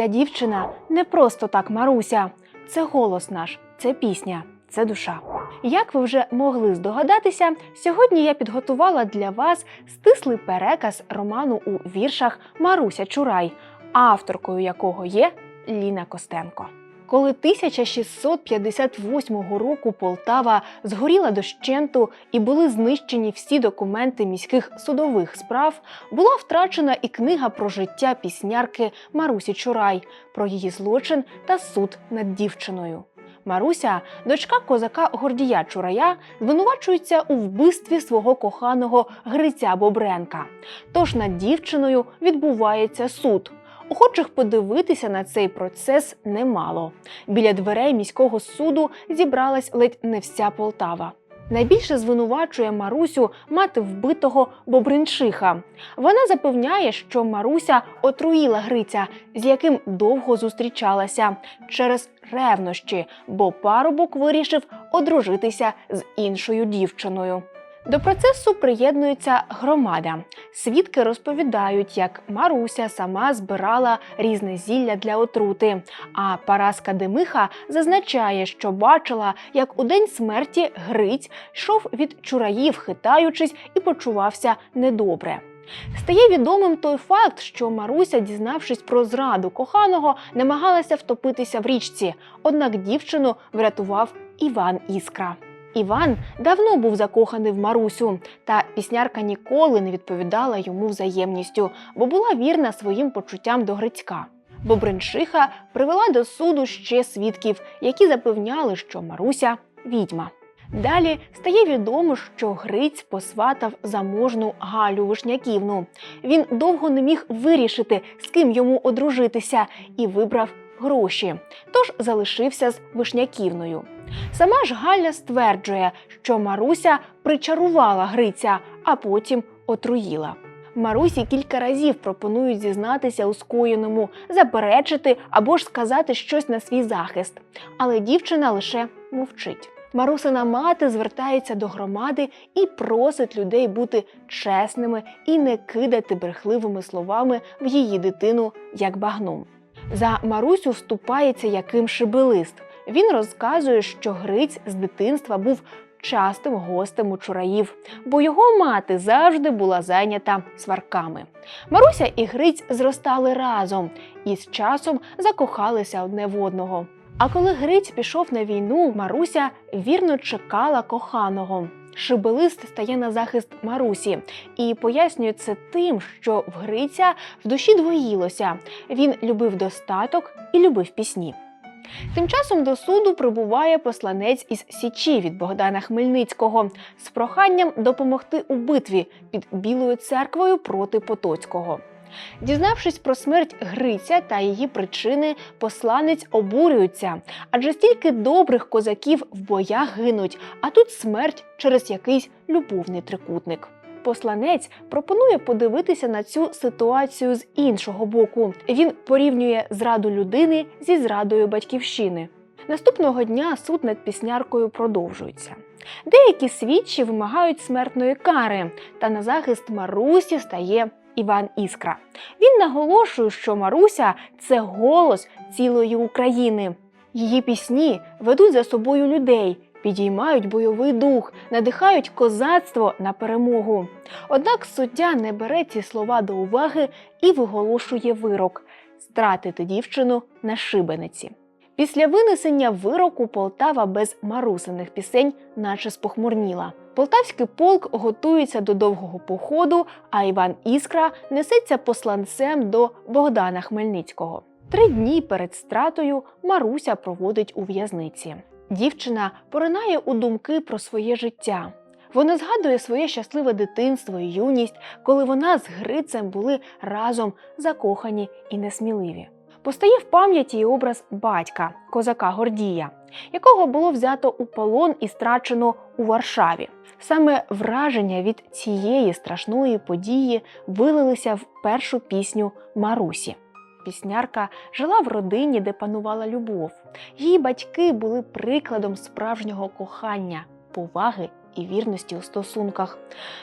Ця дівчина не просто так Маруся, це голос наш, це пісня, це душа. Як ви вже могли здогадатися, сьогодні я підготувала для вас стислий переказ роману у віршах Маруся Чурай, авторкою якого є Ліна Костенко. Коли 1658 року Полтава згоріла дощенту і були знищені всі документи міських судових справ, була втрачена і книга про життя піснярки Марусі Чурай, про її злочин та суд над дівчиною. Маруся, дочка козака Гордія Чурая, звинувачується у вбивстві свого коханого Гриця Бобренка. Тож над дівчиною відбувається суд. Охочих подивитися на цей процес немало. Біля дверей міського суду зібралась ледь не вся Полтава. Найбільше звинувачує Марусю мати вбитого Бобринчиха. Вона запевняє, що Маруся отруїла Гриця, з яким довго зустрічалася через ревнощі, бо парубок вирішив одружитися з іншою дівчиною. До процесу приєднується громада. Свідки розповідають, як Маруся сама збирала різне зілля для отрути. А Параска Демиха зазначає, що бачила, як у день смерті Гриць йшов від чураїв, хитаючись, і почувався недобре. Стає відомим той факт, що Маруся, дізнавшись про зраду коханого, намагалася втопитися в річці. Однак дівчину врятував Іван Іскра. Іван давно був закоханий в Марусю, та піснярка ніколи не відповідала йому взаємністю, бо була вірна своїм почуттям до Грицька. Бобринчиха привела до суду ще свідків, які запевняли, що Маруся відьма. Далі стає відомо, що Гриць посватав заможну Галю Вишняківну. Він довго не міг вирішити, з ким йому одружитися, і вибрав гроші, тож залишився з Вишняківною. Сама ж Галя стверджує, що Маруся причарувала Гриця, а потім отруїла. Марусі кілька разів пропонують зізнатися у скоєному, заперечити або ж сказати щось на свій захист. Але дівчина лише мовчить. Марусина мати звертається до громади і просить людей бути чесними і не кидати брехливими словами в її дитину як багном. За Марусю вступається Яким Шибелист. Він розказує, що Гриць з дитинства був частим гостем у чураїв, бо його мати завжди була зайнята сварками. Маруся і Гриць зростали разом і з часом закохалися одне в одного. А коли Гриць пішов на війну, Маруся вірно чекала коханого. Шибелист стає на захист Марусі і пояснює це тим, що в Гриця в душі двоїлося. Він любив достаток і любив пісні. Тим часом до суду прибуває посланець із Січі від Богдана Хмельницького з проханням допомогти у битві під Білою церквою проти Потоцького. Дізнавшись про смерть Гриця та її причини, посланець обурюється, адже стільки добрих козаків в боях гинуть, а тут смерть через якийсь любовний трикутник. Посланець пропонує подивитися на цю ситуацію з іншого боку. Він порівнює зраду людини зі зрадою батьківщини. Наступного дня суд над пісняркою продовжується. Деякі свідчі вимагають смертної кари, та на захист Марусі стає Іван Іскра. Він наголошує, що Маруся це голос цілої України. Її пісні ведуть за собою людей, підіймають бойовий дух, надихають козацтво на перемогу. Однак суддя не бере ці слова до уваги і виголошує вирок стратити дівчину на шибениці. Після винесення вироку Полтава без марусиних пісень, наче спохмурніла. Полтавський полк готується до довгого походу, а Іван Іскра несеться посланцем до Богдана Хмельницького. Три дні перед стратою Маруся проводить у в'язниці. Дівчина поринає у думки про своє життя. Вона згадує своє щасливе дитинство і юність, коли вона з Грицем були разом закохані і несміливі. Постає в пам'яті і образ батька, козака Гордія, якого було взято у полон і страчено у Варшаві. Саме враження від цієї страшної події вилилися в першу пісню Марусі. Піснярка жила в родині, де панувала любов. Її батьки були прикладом справжнього кохання, поваги і вірності у стосунках.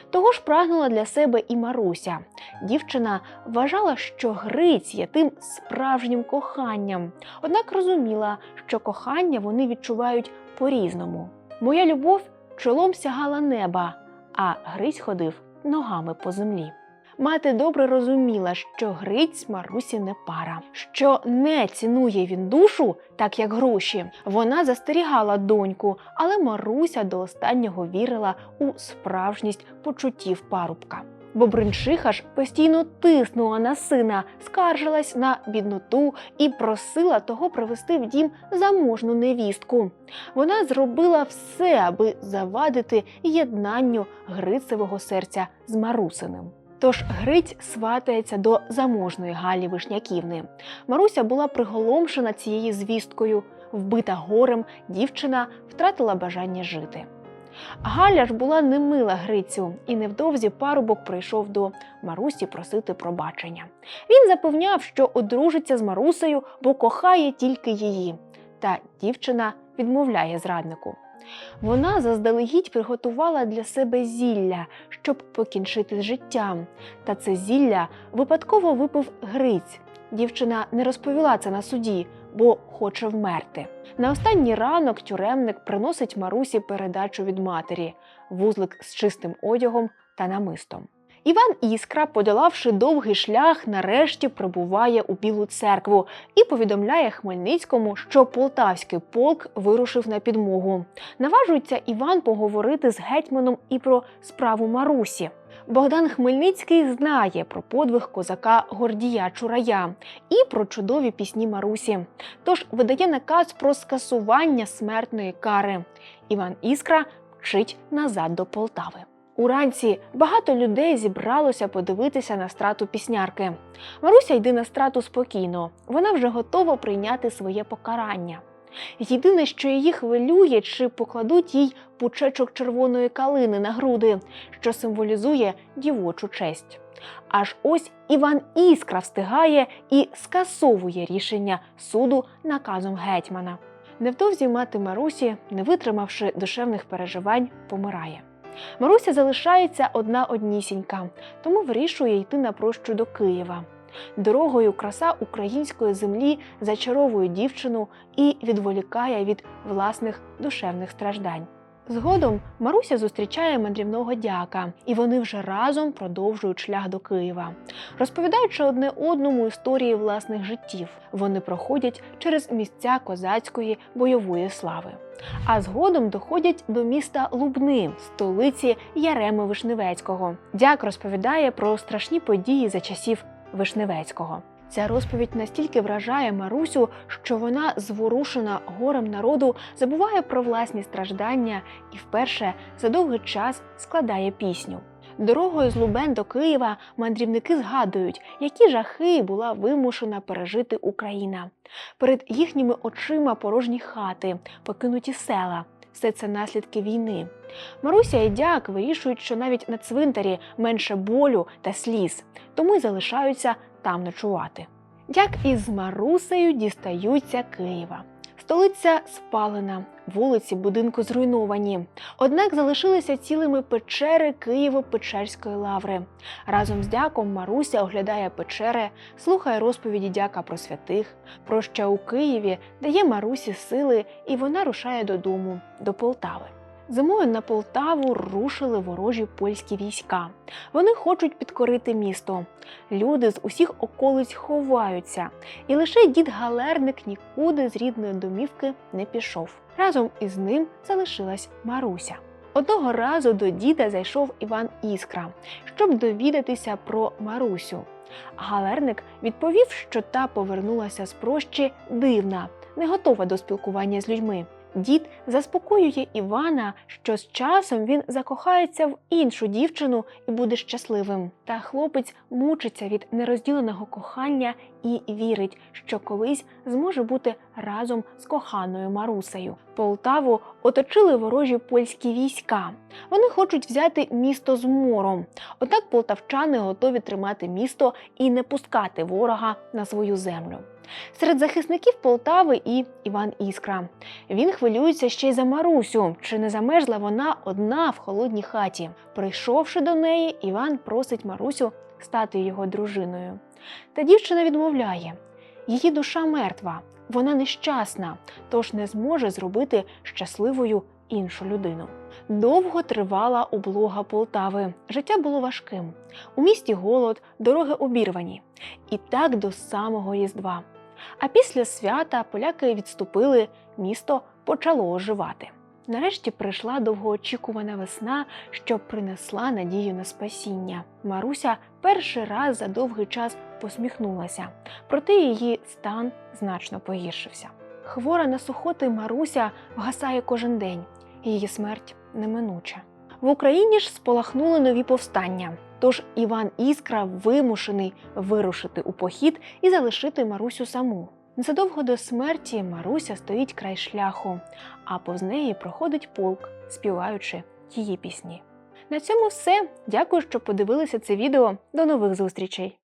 Того ж прагнула для себе і Маруся. Дівчина вважала, що Гриць є тим справжнім коханням, однак розуміла, що кохання вони відчувають по-різному. Моя любов чолом сягала неба, а Гриць ходив ногами по землі. Мати добре розуміла, що Гриць Марусі не пара, що не цінує він душу, так як гроші. Вона застерігала доньку, але Маруся до останнього вірила у справжність почуттів парубка. Бо бринчиха ж постійно тиснула на сина, скаржилась на бідноту і просила того привести в дім заможну невістку. Вона зробила все, аби завадити єднанню Грицевого серця з Марусиним. Тож Гриць сватається до заможної Галі Вишняківни. Маруся була приголомшена цією звісткою. Вбита горем, дівчина втратила бажання жити. Галя ж була немила Грицю, і невдовзі парубок прийшов до Марусі просити пробачення. Він запевняв, що одружиться з Марусею, бо кохає тільки її. Та дівчина відмовляє зраднику. Вона заздалегідь приготувала для себе зілля, щоб покінчити з життям. Та це зілля випадково випив Гриць. Дівчина не розповіла це на суді, бо хоче вмерти. На останній ранок тюремник приносить Марусі передачу від матері, вузлик з чистим одягом та намистом. Іван Іскра, подолавши довгий шлях, нарешті прибуває у Білу церкву і повідомляє Хмельницькому, що полтавський полк вирушив на підмогу. Наважується Іван поговорити з гетьманом і про справу Марусі. Богдан Хмельницький знає про подвиг козака Гордія Чурая і про чудові пісні Марусі. Тож видає наказ про скасування смертної кари. Іван Іскра мчить назад до Полтави. Уранці багато людей зібралося подивитися на страту піснярки. Маруся йде на страту спокійно, вона вже готова прийняти своє покарання. Єдине, що її хвилює, чи покладуть їй пучечок червоної калини на груди, що символізує дівочу честь. Аж ось Іван Іскра встигає і скасовує рішення суду наказом гетьмана. Невдовзі мати Марусі, не витримавши душевних переживань, помирає. Маруся залишається одна однісінька, тому вирішує йти на прощу до Києва. Дорогою краса української землі зачаровує дівчину і відволікає від власних душевних страждань. Згодом Маруся зустрічає мандрівного дяка, і вони вже разом продовжують шлях до Києва, розповідаючи одне одному історії власних життів. Вони проходять через місця козацької бойової слави. А згодом доходять до міста Лубни, столиці Яреми Вишневецького. Дяк розповідає про страшні події за часів Вишневецького. Ця розповідь настільки вражає Марусю, що вона, зворушена горем народу, забуває про власні страждання і вперше за довгий час складає пісню. Дорогою з Лубен до Києва мандрівники згадують, які жахи була вимушена пережити Україна. Перед їхніми очима порожні хати, покинуті села. Все це наслідки війни. Маруся і дяк вирішують, що навіть на цвинтарі менше болю та сліз, тому й залишаються там ночувати. Дяк із Марусею дістаються Києва. Столиця спалена, вулиці будинку зруйновані. Однак залишилися цілими печери Києво-Печерської лаври. Разом з дяком Маруся оглядає печери, слухає розповіді дяка про святих, про що у Києві дає Марусі сили, і вона рушає додому, до Полтави. Зимою на Полтаву рушили ворожі польські війська. Вони хочуть підкорити місто. Люди з усіх околиць ховаються, і лише дід Галерник нікуди з рідної домівки не пішов. Разом із ним залишилась Маруся. Одного разу до діда зайшов Іван Іскра, щоб довідатися про Марусю. Галерник відповів, що та повернулася з прощі дивна, не готова до спілкування з людьми. Дід заспокоює Івана, що з часом він закохається в іншу дівчину і буде щасливим. Та хлопець мучиться від нерозділеного кохання і вірить, що колись зможе бути разом з коханою Марусею. Полтаву оточили ворожі польські війська. Вони хочуть взяти місто з мором. Однак полтавчани готові тримати місто і не пускати ворога на свою землю. Серед захисників Полтави і Іван Іскра. Він хвилюється ще й за Марусю, чи не замерзла вона одна в холодній хаті. Прийшовши до неї, Іван просить Марусю стати його дружиною. Та дівчина відмовляє: її душа мертва, вона нещасна, тож не зможе зробити щасливою іншу людину. Довго тривала облога Полтави. Життя було важким. У місті голод, дороги обірвані. І так до самого Різдва. А після свята поляки відступили, місто почало оживати. Нарешті прийшла довгоочікувана весна, що принесла надію на спасіння. Маруся перший раз за довгий час посміхнулася, проте її стан значно погіршився. Хвора на сухоти Маруся вгасає кожен день, її смерть неминуча. В Україні ж спалахнули нові повстання. Тож Іван Іскра вимушений вирушити у похід і залишити Марусю саму. Незадовго до смерті Маруся стоїть край шляху, а повз неї проходить полк, співаючи її пісні. На цьому все. Дякую, що подивилися це відео. До нових зустрічей!